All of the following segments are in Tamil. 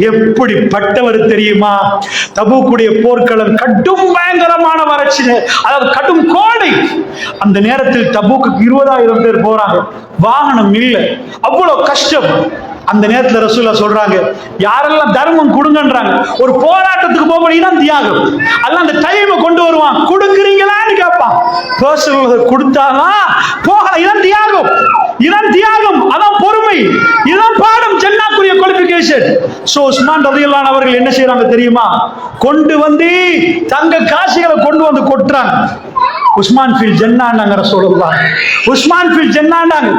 எப்படிப்பட்டவர் தெரியுமா? தபூக்குடைய போர்க்களம் கடும் பயங்கரமான வறட்சி. அதாவது கடும் கோடை. அந்த நேரத்தில் தபூக்கு இருபதாயிரம் பேர் போறாங்க. வாகனம் இல்லை. அவ்வளவு கஷ்டம். அந்த நேரத்துல ரசூலா சொல்றாங்க யாரெல்லாம் தர்மம் கொடுங்கன்றாங்க ஒரு போராட்டத்துக்கு போகிறீங்கன்னா தியாகம். அதெல்லாம் அந்த டைமை கொண்டு வருவான். கொடுக்குறீங்களான்னு கேட்பான். பர்சனல் கொடுத்தாதான் போகலாம். இதான் தியாகம். இதான் தியாகம். அதான் பொறுமை. இதான் பாடம். ஜன்னாக்குரிய குவாலிபிகேஷன் சோ உஸ்மான் ரதியல்லான் அவர்கள் என்ன செய்யறாங்க தெரியுமா? கொண்டு வந்து தங்க காசிகளை கொண்டு வந்து கொட்டுறாங்க. உஸ்மான் ஃபில் ஜன்னாண்டாங்கிற சொல்லலாம் உஸ்மான் ஃபில் ஜன்னாண்டாங்க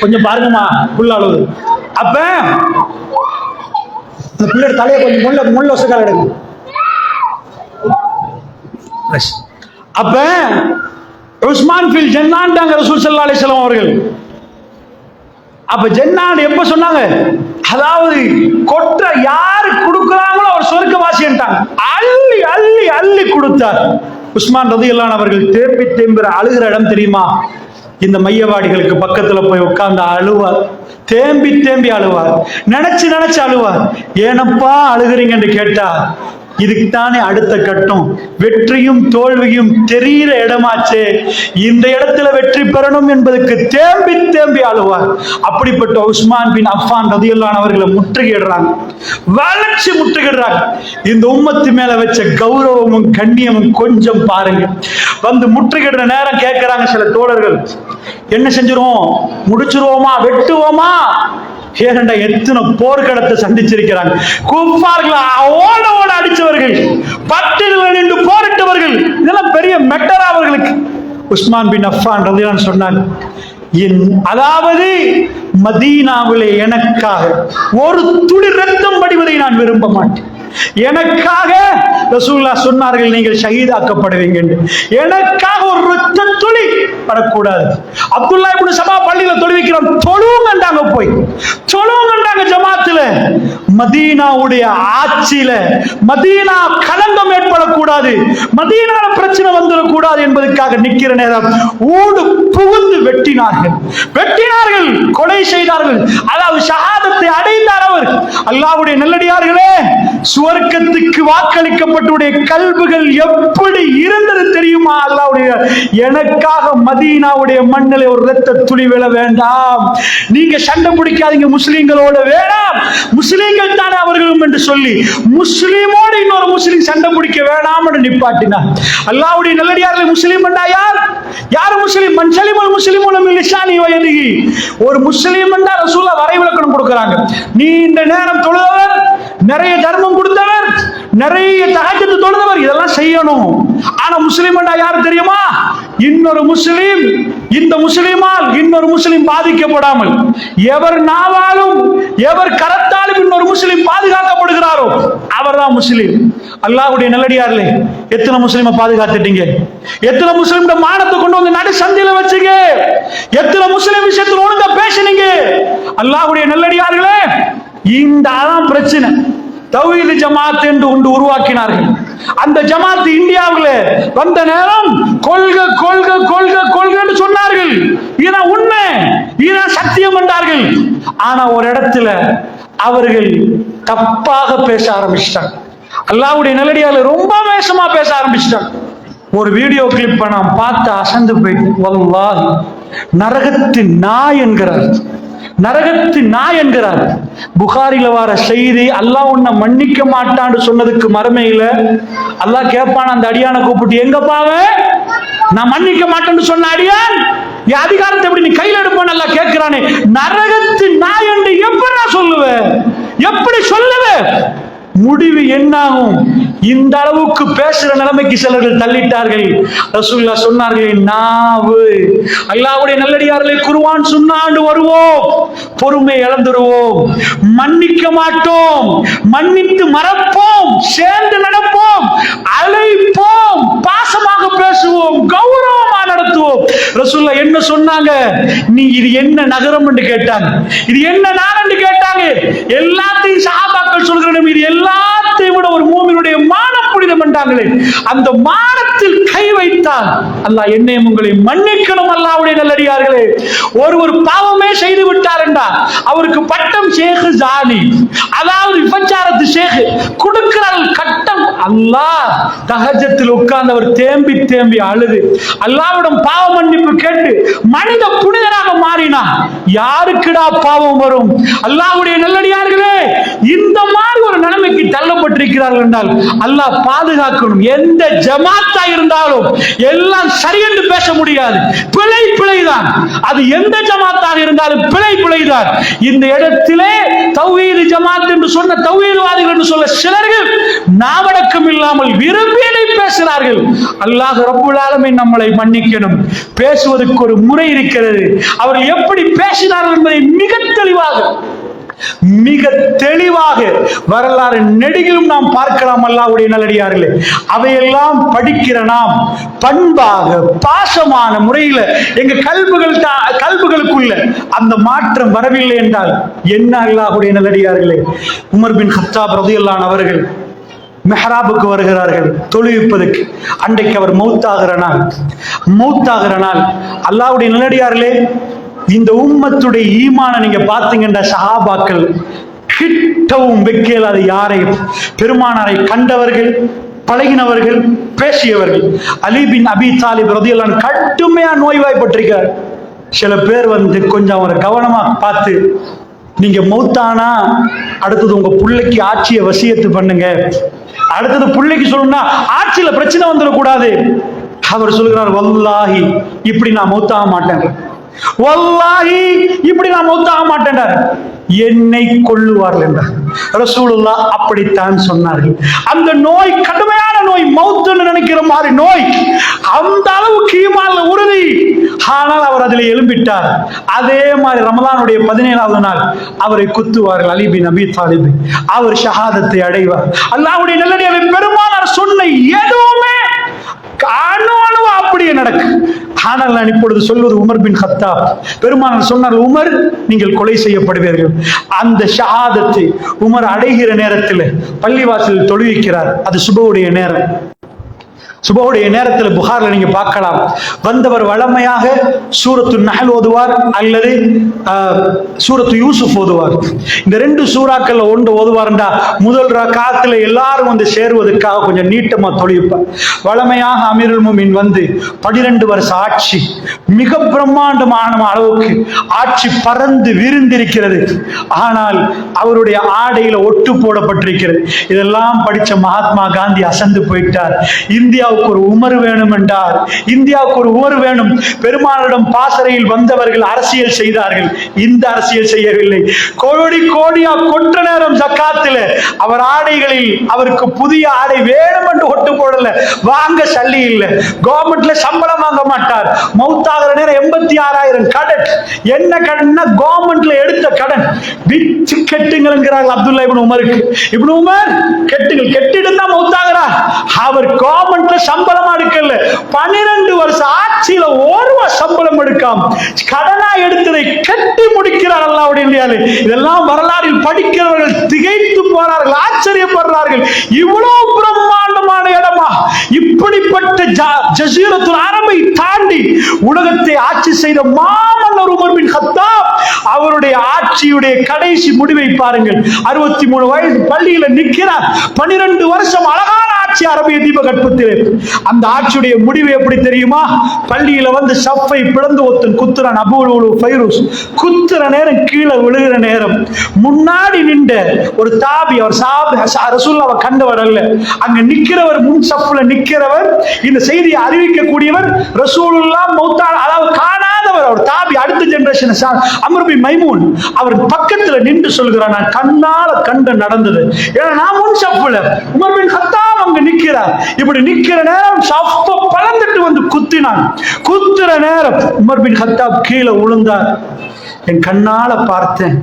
கொஞ்சம் பாருங்கம்மா புல்லாளு அப்ப அந்த பிள்ளை தலையை கொஞ்சம் முள்ள முள்ள வசக்கால எடுங்க. அப்ப உஸ்மான் ஃபில் ஜன்னாண்டாங்க ரசூல் ஸல்லல்லாஹு அலைஹி அவர்கள். அப்ப ஜன்னான் எப்ப சொன்னாங்க? அதாவது கொற்ற யாரு கொடுக்குறாங்களோ அவர் சொர்க்கவாசின்ட்டாங்க. அள்ளி அள்ளி அள்ளி கொடுத்தார். உஸ்மான் ரதியல்லான் அவர்கள் தேம்பி தேம்புற அழுகிற இடம் தெரியுமா? இந்த மையவாடிகளுக்கு பக்கத்துல போய் உட்கார்ந்து அழுவார். தேம்பி தேம்பி அழுவார். நினைச்சு நினைச்சு அழுவார். ஏனப்பா அழுகுறீங்கன்னு கேட்டா இதுக்குத்தானே அடுத்த கட்டம். வெற்றியும் தோல்வியும் தெரிகிற இடமாச்சே. இந்த இடத்துல வெற்றி பெறணும் என்பதற்கு தேம்பி தேம்பி அழுவார் அப்படிப்பட்ட உஸ்மான் பின் அஃபான் ரதியுல்லான் அவர்களை முற்றுகிடுறாங்க வளர்ச்சி முற்றுகிடுறாங்க இந்த உம்மத்து மேல வச்ச கௌரவமும் கண்ணியமும் கொஞ்சம் பாருங்க. வந்து முற்றுகிடுற நேரம் கேட்கிறாங்க சில தோழர்கள். என்ன செஞ்சிருவோம்? முடிச்சிருவோமா? வெட்டுவோமா? ஏனண்டா எத்தனை போர்க்களத்தை சந்திச்சிருக்கிறாங்க? குப்பார்களை ஓட ஓட அடிச்சவர்கள் பட்டில் நின்று போரிட்டவர்கள் இதெல்லாம் பெரிய மெட்டரா அவர்களுக்கு. உஸ்மான் பின் அஃபான் ரதியான் சொன்னாங்க அதாவது மதீனாவிலே எனக்காக ஒரு துளி ரத்தம் படிவதை நான் விரும்ப மாட்டேன். எனக்காக ரசூல்லா சொன்னார்கள் நீங்கள் ஷஹீதாக்கப்படுவீங்க எனக்காக ஒரு ரத்த வரக்கூடாது. அப்துல்லா இப்படி சபா பள்ளியில தொழுவிக்கிறோம். தொழுவுங்கண்டாங்க போய். தொழுவுங்கண்டாங்க ஜமாத்துல. மதீனாவுடைய ஆட்சியில மதீனா கலங்கம் ஏற்படக்கூடாது. மதீனால பிரச்சனை வந்துடக்கூடாது என்பதற்காக நிக்கிற நேரம் ஊடு புகுந்து வெட்டினார்கள். வெட்டினார்கள் கொலை செய்தார்கள். அதாவது ஷஹாதத்தை அடைந்து அவர் அல்லாவுடைய நல்லடியார்களே சுவர்க்கத்துக்கு வாக்களிக்கப்பட்டுடைய கல்விகள் எப்படி இருந்தது தெரியுமா? அல்லாவுடைய எனக்காக மதீனாவுடைய மண்ணில் ஒரு ரத்த துளி விழ வேண்டாம். நீங்க சண்டை பிடிக்காதீங்க முஸ்லீம்களோட வேணாம். முஸ்லீம்கள் தானே அவர்களும் என்று சொல்லி முஸ்லீமோடு இன்னொரு முஸ்லீம் சண்டை பிடிக்க வேணாம் என்று நிப்பாட்டினார். அல்லாவுடைய நல்லடியார்கள் முஸ்லீம் என்றா யார்? யார் முஸ்லீம்? மன்சலிமல் முஸ்லிமுலம் லிசானி ஒரு முஸ்லீம் என்றா ரசூலா வரைவிலக்கணம் நீ நீண்ட நேரம் தொழுதவர் நிறைய தர்மம் கொடுத்தவர் நிறைய தகஜத்து தொழுதவர் இதெல்லாம் செய்யணும். ஆனா முஸ்லிம் என்றா தெரியுமா? இன்னொரு முஸ்லீம் இந்த முஸ்லீமால் இன்னொரு முஸ்லீம் பாதிக்கப்படாமல் எவர் நாவாலும் எவர் கரத்தாலும் இன்னொரு முஸ்லீம் பாதுகாக்கப்படுகிறாரோ அவர்தான் முஸ்லீம். அல்லாஹ்வுடைய நல்லடியார்களே எத்தனை முஸ்லீம பாதுகாத்துட்டீங்க? எத்தனை முஸ்லீம் மானத்தை கொண்டு வந்து நடு சந்தில வச்சுங்க? எத்தனை முஸ்லீம் விஷயத்தில் ஒழுங்கா பேசுனீங்க? அல்லாஹ்வுடைய நல்லடியார்களே இந்தாதான் பிரச்சனை. தௌஹீது ஜமாத் என்று ஒன்று உருவாக்கினார்கள். அந்த ஜமாத் இந்தியாவில் வந்த நேரம் கொள்க கொள்க கொள்க கொள்க என்று சொன்னார்கள். இதுதான் உண்மை இதுதான் சத்தியம் என்றார்கள். ஆனா ஒரு இடத்துல அவர்கள் தப்பாக பேச ஆரம்பிச்சிட்டாங்க. அல்லாவுடைய நிலடியால ரொம்ப வேஷமா பேச ஆரம்பிச்சிட்டாங்க. ஒரு வீடியோ கிளிப்பை நான் பார்த்து அசந்து போயிட்டு வல்லாஹி நரகத்தின் நாய் என்கிறார். நரகத்து நாய் என்கிறார். புகாரில வர செய்தி அல்லாஹ் உன்னை மன்னிக்க மாட்டான்னு சொன்னதுக்கு மறுமையில அல்லாஹ் கேட்பான் அந்த அடியான கூப்பிட்டு எங்க பாவ நான் மன்னிக்க மாட்டேன்னு சொன்ன அடியான்? என் அதிகாரத்தை எப்படி நீ கையில் எடுப்பான் நல்லா கேட்கிறானே. நரகத்து நாய் என்று எப்படி நான் சொல்லுவேன் எப்படி சொல்லுவேன் முடிவு என்னாகும்? இந்த அளவுக்கு பேசுற நிலைமைக்கு சிலர்கள் தள்ளிட்டார்கள். ரசூல்லா சொன்னார்கள் நாவு. அல்லாவுடைய நல்லடியார்களை குருவான் சொன்னாண்டு வருவோம் பொறுமை இழந்துருவோம் மன்னிக்க மாட்டோம் மன்னித்து மறப்போம் சேர்ந்து நடப்போம் அழைப்போம் பாசமாக பேசுவோம் கௌரவமா நடத்துவோம். ரசூல்லா என்ன சொன்னாங்க? நீ இது என்ன நகரம் என்று கேட்டாங்க. இது என்ன நாடு என்று கேட்டாங்க. எல்லாத்தையும் சஹாபாக்கள் சொல்கிறோம் இது எல்லாத்தையும் விட ஒரு மூமினுடைய மான புனிதம் என்றார்களே. அந்த மானத்தில் கை வைத்தால் அல்லாஹ் என்னையும் உங்களை மன்னிக்கணும் அல்லாவுடைய நல்லடியார்களே. ஒருவர் பாவமே செய்து விட்டார் என்றால் அவருக்கு பட்டம் ஷேக் ஜாலி. அதாவது விபச்சாரத்து விபச்சார கொடுக்கிறார்கள் கட்டம் அல்லாஹ் தகஜத்தில் உட்கார்ந்தவர் தேம்பி தேம்பி அழுது. அல்லாவிடம் பாவ மன்னிப்பு கேட்டு மனித புனித அப்படின்னா யாருக்குடா பாவம் வரும்? அல்லாவுடைய நல்லடியார்களே இந்த மாதிரி ஒரு நிலைமைக்கு தள்ளப்பட்டிருக்கிறார்கள் என்றால் அல்லாஹ் பாதுகாக்கணும். எந்த ஜமாத்தா இருந்தாலும் எல்லாம் சரி என்று பேச முடியாது. பிழை பிழைதான். அது எந்த ஜமாத்தாக இருந்தாலும் பிழை பிழைதான். இந்த இடத்திலே தௌஹீது ஜமாத் என்று சொன்ன தௌஹீதுவாதிகள் என்று சொல்ல சிலர்கள் நாவடக்கம் இல்லாமல் விரும்பியதை பேசுகிறார்கள். அல்லாஹ் ரப்புல் ஆலமீன் நம்மளை மன்னிக்கணும். பேசுவதற்கு ஒரு முறை இருக்கிறது. அவர் எப்படி பேசினார்கள் என்பதை மிக தெளிவாக மிக தெளிவாக வரலாறு நெடுகிலும் நாம் பார்க்கலாம் அல்லாவுடைய நல்லடியார்களே. அவையெல்லாம் படிக்கிற நாம் பண்பாக பாசமான முறையில் எங்க கல்புகள் கல்புகளுக்குள்ள அந்த மாற்றம் வரவில்லை என்றால் என்ன அல்லாஹுடைய நல்லடியார்களே? உமர் பின் ஹத்தாப் ரதியல்லான் அவர்கள் மெஹராபுக்கு வருகிறார்கள் தொழுவிப்பதற்கு. அன்றைக்கு அவர் மௌத்தாகிற நாள். மௌத்தாகிற நாள். அல்லாவுடைய நல்லடியார்களே இந்த உம்மத்துடைய ஈமான நீங்க பார்த்தீங்கன்னா சஹாபாக்கள் கிட்டவும் வெக்கேலாது யாரையும் பெருமானாரை கண்டவர்கள் பழகினவர்கள் பேசியவர்கள். அலிபின் அபி தாலிப் ரதியல்லான் கடுமையா நோய்வாய்ப்பட்டிருக்கார். சில பேர் வந்து கொஞ்சம் அவரை கவனமா பார்த்து நீங்க மௌத்தானா? அடுத்தது உங்க பிள்ளைக்கு ஆட்சியை வசியத்து பண்ணுங்க. அடுத்தது பிள்ளைக்கு சொல்லணும்னா ஆட்சியில பிரச்சனை வந்துடக்கூடாது. அவர் சொல்கிறார் வல்லாஹி இப்படி நான் மௌத்தாக மாட்டேன். வல்லாஹி இப்படி நான் மௌத்தாக மாட்டேன்டார். என்னை கொள்ளுவார்கள் என்றார். ரசூலுல்லா அப்படித்தான் சொன்னார்கள். அந்த நோய் கடுமையான நோய் மௌத்துன்னு நினைக்கிற மாதிரி நோய் அந்த அளவுக்கு ஈமான்ல உறுதி. ஆனால் அவர் அதில் எழும்பிட்டார். அதே மாதிரி ரமதானுடைய பதினேழாவது நாள் அவரை குத்துவார்கள் அலிபி நபி தாலிபி. அவர் ஷஹாதத்தை அடைவார். அல்லாவுடைய நல்லடியாரை பெருமானார் சொன்ன எதுவுமே அணு அணுவா அப்படியே நடக்கு. ஆனால் நான் இப்பொழுது சொல்வது உமர் பின் ஹத்தா பெருமானார் சொன்னார் உமர் நீங்கள் கொலை செய்யப்படுவீர்கள். அந்த ஷஹாதத்தை உமர் அடைகிற நேரத்தில் பள்ளிவாசலில் தொழுவிக்கிறார். அது சுபவுடைய நேரம். சுபோடைய நேரத்தில் புகார்ல நீங்க பார்க்கலாம். வந்தவர் வளமையாக சூரத்து நகல் ஓதுவார் அல்லது சூரத்து யூசுப் ஓதுவார். இந்த ரெண்டு சூறாக்கள் ஒன்று ஓதுவார்ண்டா முதல் காலத்துல எல்லாரும் வந்து சேருவதற்காக கொஞ்சம் நீட்டமா தொழிப்பார் வளமையாக அமீருல் முமின் வந்து பனிரெண்டு வருஷம் ஆட்சி மிக பிரம்மாண்டமான அளவுக்கு ஆட்சி பறந்து விரிந்திருக்கிறது. ஆனால் அவருடைய ஆடையில ஒட்டு போடப்பட்டிருக்கிறது. இதெல்லாம் படிச்ச மகாத்மா காந்தி அசந்து போயிட்டார். இந்தியா இந்தியாவுக்கு ஒரு உமர் வேணும் என்றார் இந்தியாவுக்கு ஒரு உமர் வேணும். பெருமாளிடம் பாசறையில் வந்தவர்கள் அரசியல் செய்தார்கள். இந்த அரசியல் செய்யவில்லை. கோடி கோடியா கொற்ற நேரம் ஜக்காத்துல அவர் ஆடைகளில் அவருக்கு புதிய ஆடை வேணும் என்று ஒட்டு போடல. வாங்க சல்லி இல்லை. கவர்மெண்ட்ல சம்பளம் வாங்க மாட்டார். மௌத்தாகிற நேரம் எண்பத்தி ஆறாயிரம் கடன். என்ன கடன் கவர்மெண்ட்ல எடுத்த கடன். விச்சு கெட்டுங்கிறார்கள் அப்துல்லா இப்னு உமருக்கு. இப்னு உமர் கெட்டுங்கள். கெட்டிடும் தான் மௌத்தாகிறார் அவர் கவர்மெண்ட்ல சம்பளம் எடுக்கல. பன்னிரண்டு வருஷம் ஆட்சியில ஒரு சம்பளம் எடுக்காம கடனா எடுத்ததை கட்டி முடிக்கிறார் அல்லாவுடைய இந்தியாவில் இதெல்லாம் வரலாறில் படிக்கிறவர்கள் திகைத்து போறார்கள் ஆச்சரியப்படுறார்கள். இவ்வளவு பிரம்மாண்டமான இடமா? இப்படிப்பட்ட ஜ- ஜசீரத்துல் அரபை தாண்டி உலகத்தை ஆட்சி செய்த மாமன்னர் உமர் பின் கத்தாப் அவருடைய ஆட்சியுடைய கடைசி முடிவை பாருங்கள். அறுபத்தி மூணு வயது பள்ளியில நிற்கிறார். பன்னிரண்டு வருஷம் அழகான ஆட்சி அரபிய தீபகற்பத்தில் அந்த ஆட்சியுடைய முடிவு எப்படி தெரியுமா? பள்ளியில வந்து சஃப்பை பிளந்து ஒத்தன் குத்துறான் அபூலு ஃபைரூஸ். குத்துற நேரம் கீழே விழுகிற நேரம். முன்னாடி நின்ற ஒரு தாபி அவர் சாபி ரசூல்லாவை கண்டவர் அல்ல. அங்க நிக்கிறவர் முன் சப்புல நிக்கிறவர் இந்த செய்தியை அறிவிக்கக்கூடியவர் ரசூலுல்லா மௌத்தா அதாவது காண தலைவர் அவர் தாபி அடுத்த ஜெனரேஷன் அமர்பி மைமூன் அவர் பக்கத்துல நின்று சொல்கிறார் நான் கண்ணால கண்டு நடந்தது. ஏன்னா நான் முன் சப்புல உமர்பின் ஹத்தாம் அங்க நிக்கிறார் இப்படி நிக்கிற நேரம் சப்ப பழந்துட்டு வந்து குத்தினான். குத்துற நேரம் உமர்பின் ஹத்தாப் கீழே விழுந்தார் என் கண்ணால பார்த்தேன்.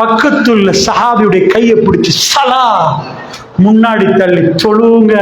பக்கத்துள்ள சஹாபியுடைய கையை பிடிச்சு சலா முன்னாடி தள்ளி சொல்லுங்க